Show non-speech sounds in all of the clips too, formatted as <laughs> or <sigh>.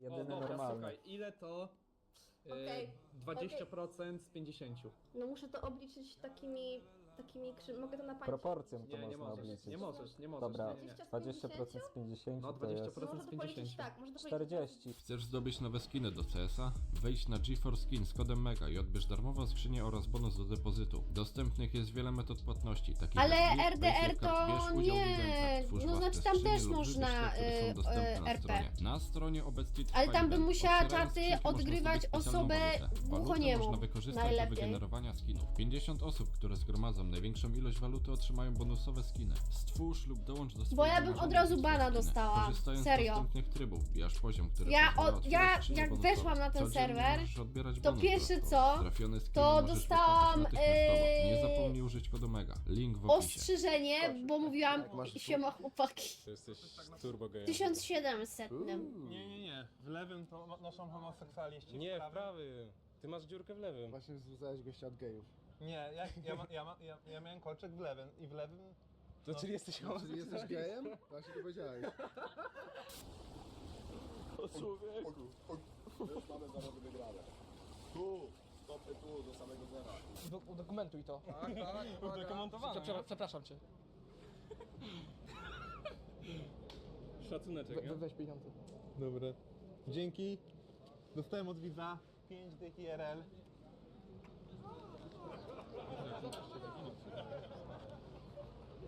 Jedyny o, dobra, normalny. słuchaj, ile to e, Okej, 20% z 50? No muszę to obliczyć takimi, takimi krzy... Mogę to na pańcie. Proporcją to Nie, nie można możesz, obliczyć. nie możesz, nie możesz. Dobra. Nie, nie, nie. 20% z 50 No, to jest 20% Może z to policzyć 50. tak, może to policzyć 40. Chcesz zdobyć nowe skiny do CS-a? Wejdź na GeForce Skin z kodem MEGA i odbierz darmową skrzynię oraz bonus do depozytu. Dostępnych jest wiele metod płatności, takich Ale jak RDR to tam też można, y, dostępne y, na RP. stronie. Na stronie obecnie trwa Ale tam bym event. musiała Otwierając czaty skrzynki można odgrywać zdobyć specjalną osobę walutę. Walutę głuchoniemu. można wykorzystać do Najlepiej. wygenerowania skinów. 50 osób, które zgromadzą największą ilość waluty otrzymają bonusowe skiny. Stwórz lub dołącz do swojego Bo ja bym od razu bana dostała. Korzystając Serio. z dostępnych trybów, wbijasz poziom, który Ja pozwala o- otwierać ja skrzynie jak bonusowe. weszłam na ten Codziennie serwer, możesz odbierać to bonus pierwsze dodatkowy. co, Trafione skiny to możesz dostałam, natychmiastowo. Nie yy, zapomnij użyć kodu MEGA. Link w opisie. Ostrzeżenie, bo mówiłam siema chłopaki. Ty jesteś turbo gejem. 1700. Nie, nie, nie. W lewym to no- noszą homoseksualiści. Nie, w prawy. Ty masz dziurkę w lewym. Właśnie zwrócałeś gościa od gejów. Nie, ja, ja, ma, ja, ma, ja, ja miałem kolczyk w lewym i w lewym... To no. czyli jesteś Czyli jesteś gejem? Właśnie to powiedziałeś. O człowieku. Już mamy zawody wygrane. Tu, stopy tu, do samego zera. Do, udokumentuj to. Tak, tak, Udokumentowane. Prze- Przepraszam cię. Szacuneczek, We, nie? we, weź pieniądze. Dobra. Dzięki. Dostałem od widza 5 dych IRL.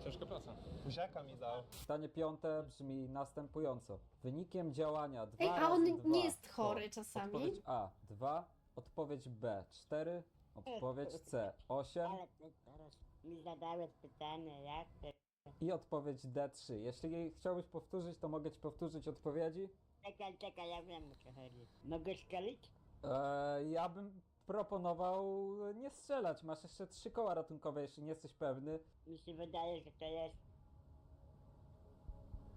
Ciężka praca. Buziaka mi dał. Pytanie piąte brzmi następująco. Wynikiem działania 2 Ej, a razy on dwa nie jest chory czasami? Odpowiedź A 2, odpowiedź B 4, odpowiedź C 8 Ale ty teraz mi zadałeś pytanie, jak to... i odpowiedź D 3. Jeśli jej chciałbyś powtórzyć, to mogę ci powtórzyć odpowiedzi. Czekaj, czekaj, ja wiem o co chodzi. Mogę strzelić? Eee, ja bym proponował nie strzelać. Masz jeszcze trzy koła ratunkowe, jeśli nie jesteś pewny. Mi się wydaje, że to jest...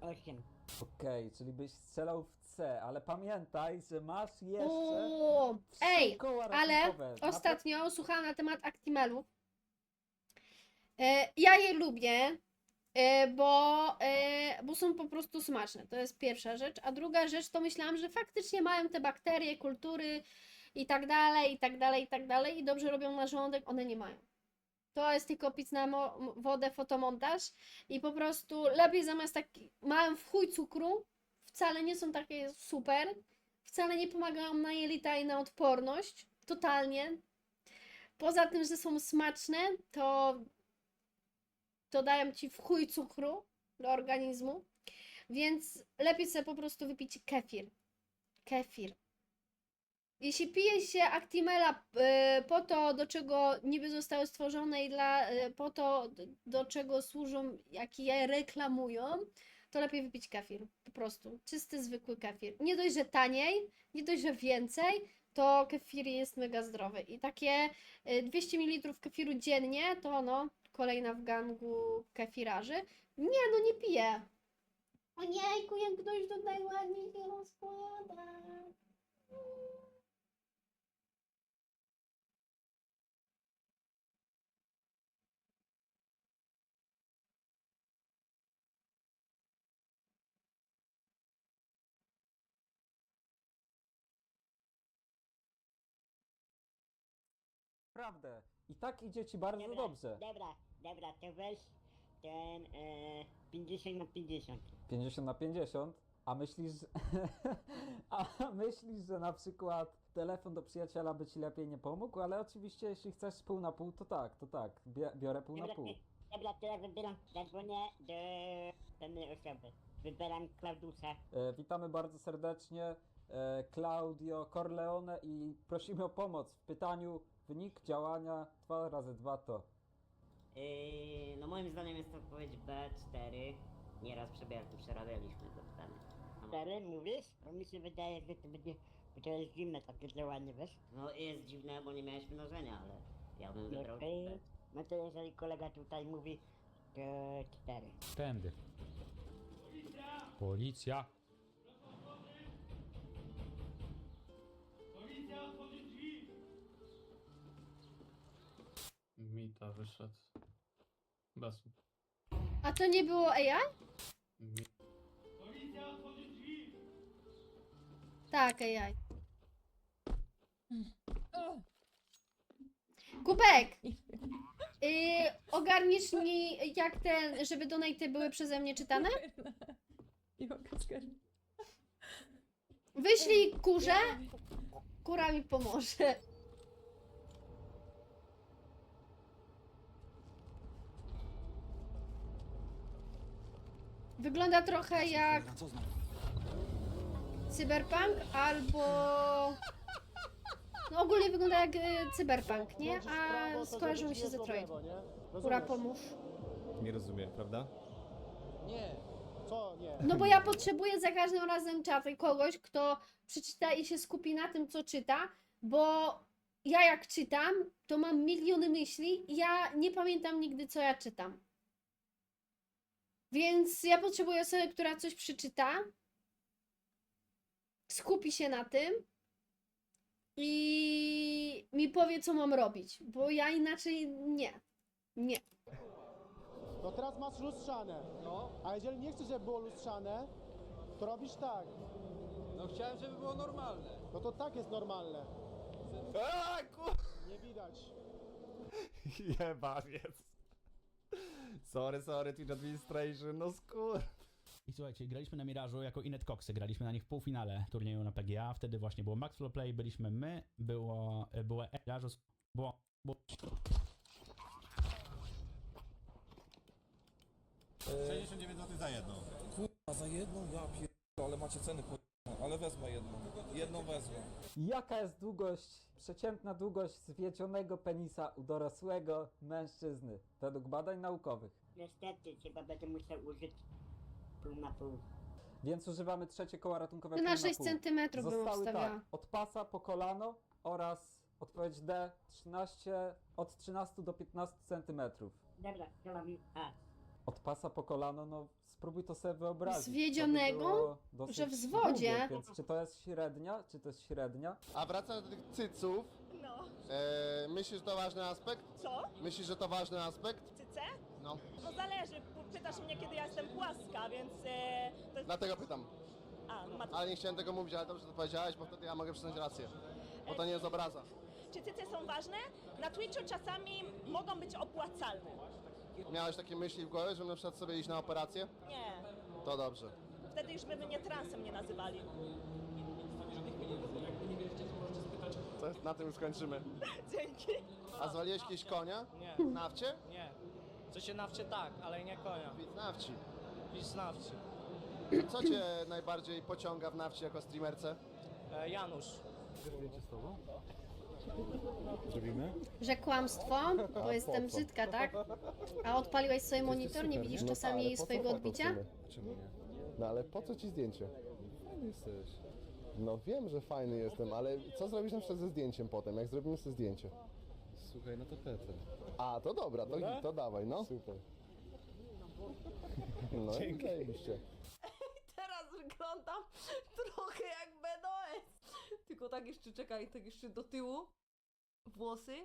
Osiem. Okej, czyli byś strzelał w C, ale pamiętaj, że masz jeszcze Uuu, trzy Ej, koła ale ratunkowe. Na ostatnio słuchałam na temat Actimelów. E, ja je lubię, bo, e, bo są po prostu smaczne. To jest pierwsza rzecz. A druga rzecz to myślałam, że faktycznie mają te bakterie, kultury i tak dalej, i tak dalej, i tak dalej. I dobrze robią na żołądek. One nie mają. To jest tylko pic na wodę, fotomontaż i po prostu lepiej zamiast tak mają w chuj cukru, wcale nie są takie super, wcale nie pomagają na jelita i na odporność, totalnie. Poza tym, że są smaczne, to, to dają ci w chuj cukru do organizmu, więc lepiej sobie po prostu wypić kefir. Kefir. Jeśli pije się Actimela y, po to, do czego niby zostały stworzone i dla, y, po to, do, czego służą, jak je reklamują, to lepiej wypić kefir. Po prostu. Czysty, zwykły kefir. Nie dość, że taniej, nie dość, że więcej, to kefir jest mega zdrowy. I takie y, 200 ml kefiru dziennie, to no, kolejna w gangu kefirarzy. Nie, no nie piję. Ojejku, jak ktoś tutaj ładnie się rozkłada. Naprawdę. I tak idzie ci bardzo Dobra, dobrze. Dobra, dobra, to weź ten e, 50 na 50. 50 na 50. A myślisz, <laughs> a myślisz, że na przykład telefon do przyjaciela by ci lepiej nie pomógł, ale oczywiście jeśli chcesz pół na pół, to tak, to tak, bie- biorę pół na Dobra, pół. ty- dobra, teraz wybieram, zadzwonię do pewnej osoby. Wybieram Klaudusa. E, witamy bardzo serdecznie e, Claudio Corleone i prosimy o pomoc w pytaniu wynik działania 2 razy 2 to. Yy, no moim zdaniem jest to odpowiedź B4. Nieraz przebia- przerabialiśmy to pytanie. 4 mówisz? Bo mi się wydaje, że to będzie, bo to jest dziwne takie działanie, wiesz? No jest dziwne, bo nie miałeś mnożenia, ale ja bym wybrał Okej. B. No to jeżeli kolega tutaj mówi, to 4. Tędy. Policja. Mita wyszedł. Bez. A to nie było AI? Mi... Tak, AI. Kubek! Yy, ogarniesz mi, jak ten, żeby donaty były przeze mnie czytane? Wyślij kurze, kura mi pomoże. Wygląda trochę jak Cyberpunk albo... No ogólnie wygląda jak e, Cyberpunk, nie? A skojarzyło mi się z Detroit. Kura pomóż. Nie rozumiem, prawda? Nie. Co? Nie. No bo ja potrzebuję za każdym razem czatu kogoś, kto przeczyta i się skupi na tym, co czyta, bo ja jak czytam, to mam miliony myśli i ja nie pamiętam nigdy, co ja czytam. Więc ja potrzebuję osoby, która coś przeczyta, skupi się na tym i mi powie, co mam robić, bo ja inaczej nie. Nie. No teraz masz lustrzane. No. A jeżeli nie chcesz, żeby było lustrzane, to robisz tak. No chciałem, żeby było normalne. No to tak jest normalne. Eee, kur... Nie widać. <laughs> Jebaniec. Sorry, sorry, Twitch Administration, no skur... I słuchajcie, graliśmy na Mirażu jako Inet Coxy, graliśmy na nich w półfinale turnieju na PGA, wtedy właśnie było Max Flow Play, byliśmy my, było, było Mirażu, było, było 69 zł za jedną. A za jedną ja pier... ale macie ceny po... Ale wezmę jedną. Jedną wezmę. Jaka jest długość, przeciętna długość zwiedzionego penisa u dorosłego mężczyzny, według badań naukowych? Niestety, chyba będę musiał użyć pół na pół. Więc używamy trzecie koła ratunkowe Na pół 6 pół. cm bym Zostały obstawiała. tak, od pasa po kolano oraz odpowiedź D 13, od 13 do 15 centymetrów. Dobra, kolom A. Od pasa po kolano, no spróbuj to sobie wyobrazić. Zwiedzionego? To by było dosyć Że w zwodzie? długie, Więc czy to jest średnia, czy to jest średnia? A wracając do tych cyców, No, e, myślisz, że to ważny aspekt? co? Myślisz, że to ważny aspekt? Cyce? No. No zależy, p- pytasz mnie kiedy ja jestem płaska, więc e, to jest... Dlatego pytam. A, no ma... Ale nie chciałem tego mówić, ale dobrze to powiedziałeś, bo wtedy ja mogę przyznać rację. Bo to nie jest obraza. Czy cyce są ważne? Na Twitchu czasami mogą być opłacalne. Miałeś takie myśli w głowie, żeby na przykład sobie iść na operację? Nie, To dobrze. wtedy już by mnie transem nie nazywali. To jest, na tym skończymy. <laughs> Dzięki. A zwaliłeś jakieś konia? Nie, Nawcie? nie. Co się nawcie tak, ale nie konia. Widz nawci. Pisz nawcie. Co cię najbardziej pociąga w nawci jako streamerce? E, Janusz. Zrobimy? Że kłamstwo, bo <laughs> jestem brzydka, tak? A odpaliłeś sobie monitor, nie widzisz czasami swojego odbicia? Czemu nie? No ale po co ci zdjęcie? Fajny jesteś. No wiem, że fajny jestem, ale co zrobisz na przykład ze zdjęciem potem, jak zrobimy sobie zdjęcie? Słuchaj, no to tapetę. A, to dobra, to, to dawaj, no. Super. No i Dzięki. zajebiście. Teraz wyglądam trochę jak. Tylko tak jeszcze czekaj, tak jeszcze do tyłu. Włosy.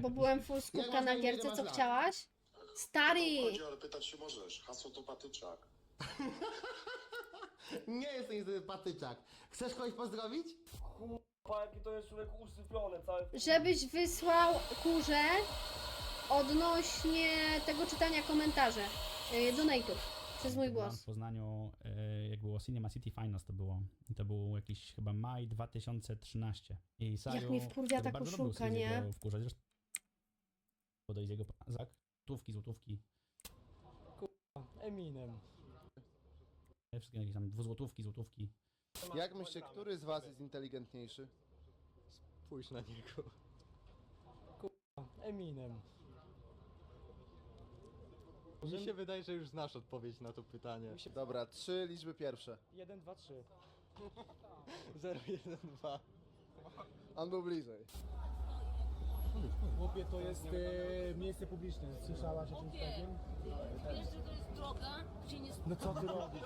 Bo byłem full skupka na gierce, co chciałaś? Stary! ale pytać się możesz. Hasło to patyczak. <laughs> Nie jest niestety patyczak. Chcesz kogoś pozdrowić? Jaki to jest człowiek usypiony cały. Żebyś wysłał kurze odnośnie tego czytania komentarzy, yy, donate'ów, przez mój głos. w Poznaniu, e, jak było Cinema City Finals, to było, to był jakiś chyba maj 2013. I Saju, mnie wkurwia który ta koszulka, nie? Wkurzać, zresztą podejść jego zak, złotówki, złotówki, Eminem. wszystkie jakieś tam dwuzłotówki, złotówki. Jak myślicie, który z was jest inteligentniejszy? Pójdź na niego. Eminem. Mi się wydaje, że już znasz odpowiedź na to pytanie. Dobra, trzy liczby pierwsze. 1, 2, 3. 0, 1, 2. On był bliżej. Chłopie, to jest e, miejsce publiczne. Słyszałaś o czymś takim? Wiesz, że to jest droga, gdzie nie No co ty robisz?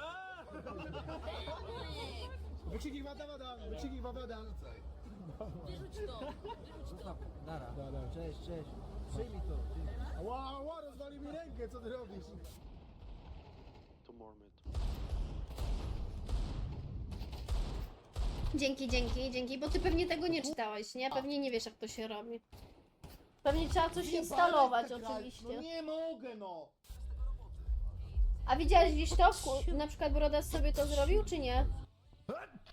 <laughs> Wyczynij wada, wada! Wyczynij wada! Wyrzuć to! Wyrzuć to! Dara. Cześć, cześć. Przyjmij to. Ła, ła, rozwali mi rękę, co ty robisz? Dzięki, dzięki, dzięki, bo ty pewnie tego nie czytałeś, nie? Pewnie nie wiesz jak to się robi. Pewnie trzeba coś instalować No oczywiście. nie mogę, no. A widziałeś gdzieś to? Ku- Na przykład Brodas sobie to zrobił, czy nie?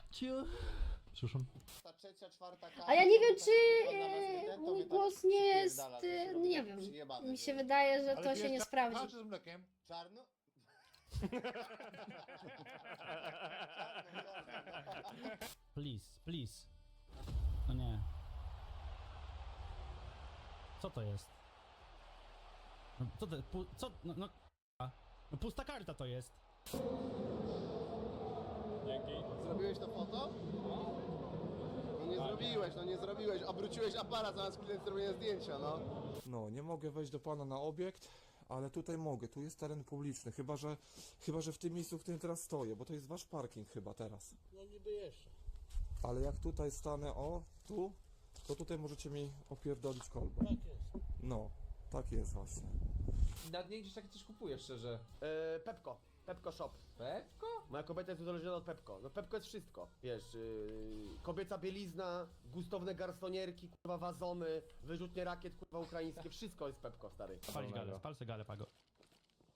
Przepraszam. Ta trzecia, czwarta A ja nie wiem, czy e, mój głos nie jest, e, nie wiem. Mi się wydaje, że to się nie sprawdzi. z mlekiem? Czarno? Please, please. No nie. Co to jest? No, co to, pu, co, no, no, a. no pusta karta to jest. Zrobiłeś to foto? No nie zrobiłeś, no nie zrobiłeś. Obróciłeś aparat zamiast klient zrobienia zdjęcia, no. No, nie mogę wejść do pana na obiekt, ale tutaj mogę. Tu jest teren publiczny, chyba że, chyba że w tym miejscu, w którym teraz stoję, bo to jest wasz parking chyba teraz. No niby jeszcze. Ale jak tutaj stanę, o, tu, to tutaj możecie mi opierdolić kolbę. Tak jest. No, tak jest właśnie. Nad niej gdzieś takie coś kupujesz szczerze. Eee, Pepko. Pepko Shop. Pepko? Moja kobieta jest uzależniona od Pepko. No Pepko jest wszystko. Wiesz, yy, kobieca bielizna, gustowne garsonierki, kurwa wazony, wyrzutnie rakiet, kurwa ukraińskie, wszystko jest Pepko, stary. Palić galę, spal se galę, pago.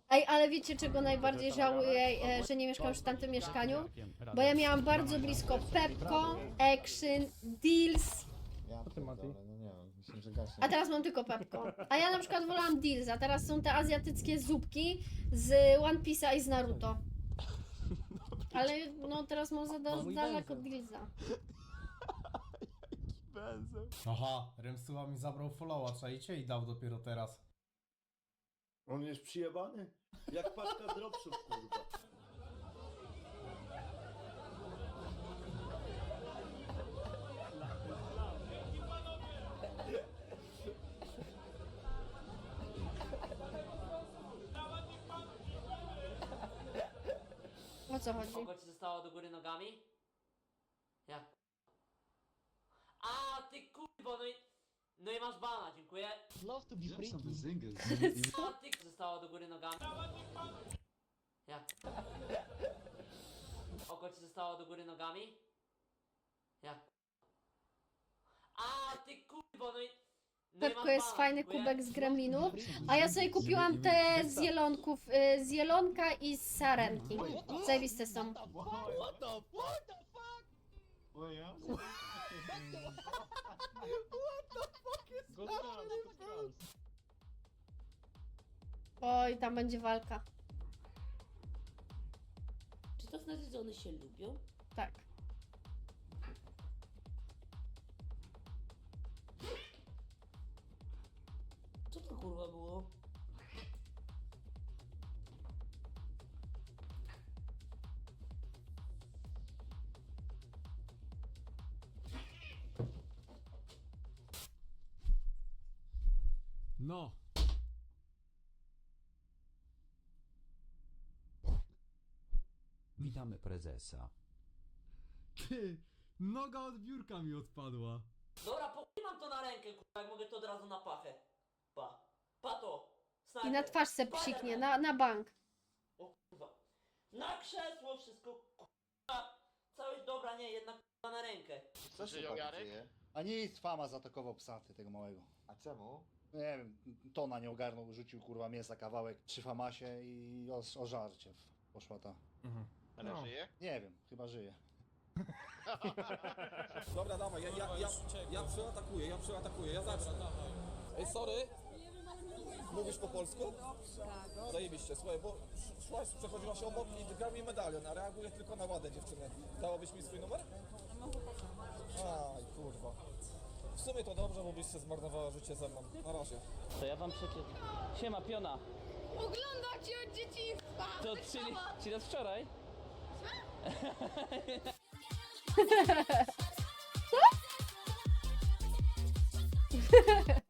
Ej, ale wiecie czego najbardziej żałuję, e, że nie mieszkam już w tamtym mieszkaniu? Bo ja miałam bardzo blisko Pepko, Action, Deals, Ja ty, Mati? no nie wiem, myślę, że gaśnie. a teraz mam tylko Pepko. A ja na przykład wolałam Deals, a teraz są te azjatyckie zupki z One Piece'a i z Naruto. <laughs> Ale no teraz mam za da- daleko Dealsa. <laughs> Aha, Remsuła mi zabrał followa, czajcie? I dał dopiero teraz. On jest przyjebany? Jak paczka dropship, kurwa. Co chodzi? Oko ci zostało do góry nogami? Jak? A, ty kurwo, no i... No i masz bana, dziękuję. Love to be freaky. A, <laughs> ty zostało do góry nogami? Jak? Oko ci zostało do góry nogami? Jak? A, ty kurwo, no i... Pepko jest fajny kubek z gremlinów, a ja sobie kupiłam te z jelonków, y, z jelonka i z sarenki. Zajebiste są. What the, what the fuck? Oj, tam będzie walka. Czy to znaczy, że one się lubią? Tak. Kurwa było? No. Witamy prezesa. Ty, noga od biurka mi odpadła. Dobra, po chuj mam to na rękę, kurwa, jak mogę to od razu na pachę. Pa. To. I na twarz se psiknie, na, na bank. O kurwa. Na krzesło wszystko, kurwa. Całość dobra, nie, jednak kurwa na rękę. Co się tam dzieje? A nic, Fama zaatakował psa, ty, tego małego. A czemu? Nie wiem, Tona nie ogarnął, rzucił kurwa mięsa kawałek przy Famasie i o, o żarcie poszła ta. Ale No. żyje? Nie wiem, chyba żyje. <laughs> Dobra, dawaj, ja, ja, ja, ja przyatakuję, ja przyatakuję, ja zacznę. Ej, sorry. Mówisz po polsku? Tak. Zajebiście, słuchaj, bo szłaś, przechodziła się obok i grał mi medalion, a reaguje tylko na ładę dziewczyny. Dałabyś mi swój numer? Aj, kurwa. W sumie to dobrze, bo byś się zmarnowała życie ze mną. Na razie. To ja wam przeczytam. Siema, piona. Oglądam cię od dzieciństwa! To czyli, czyli od wczoraj? <laughs> <laughs>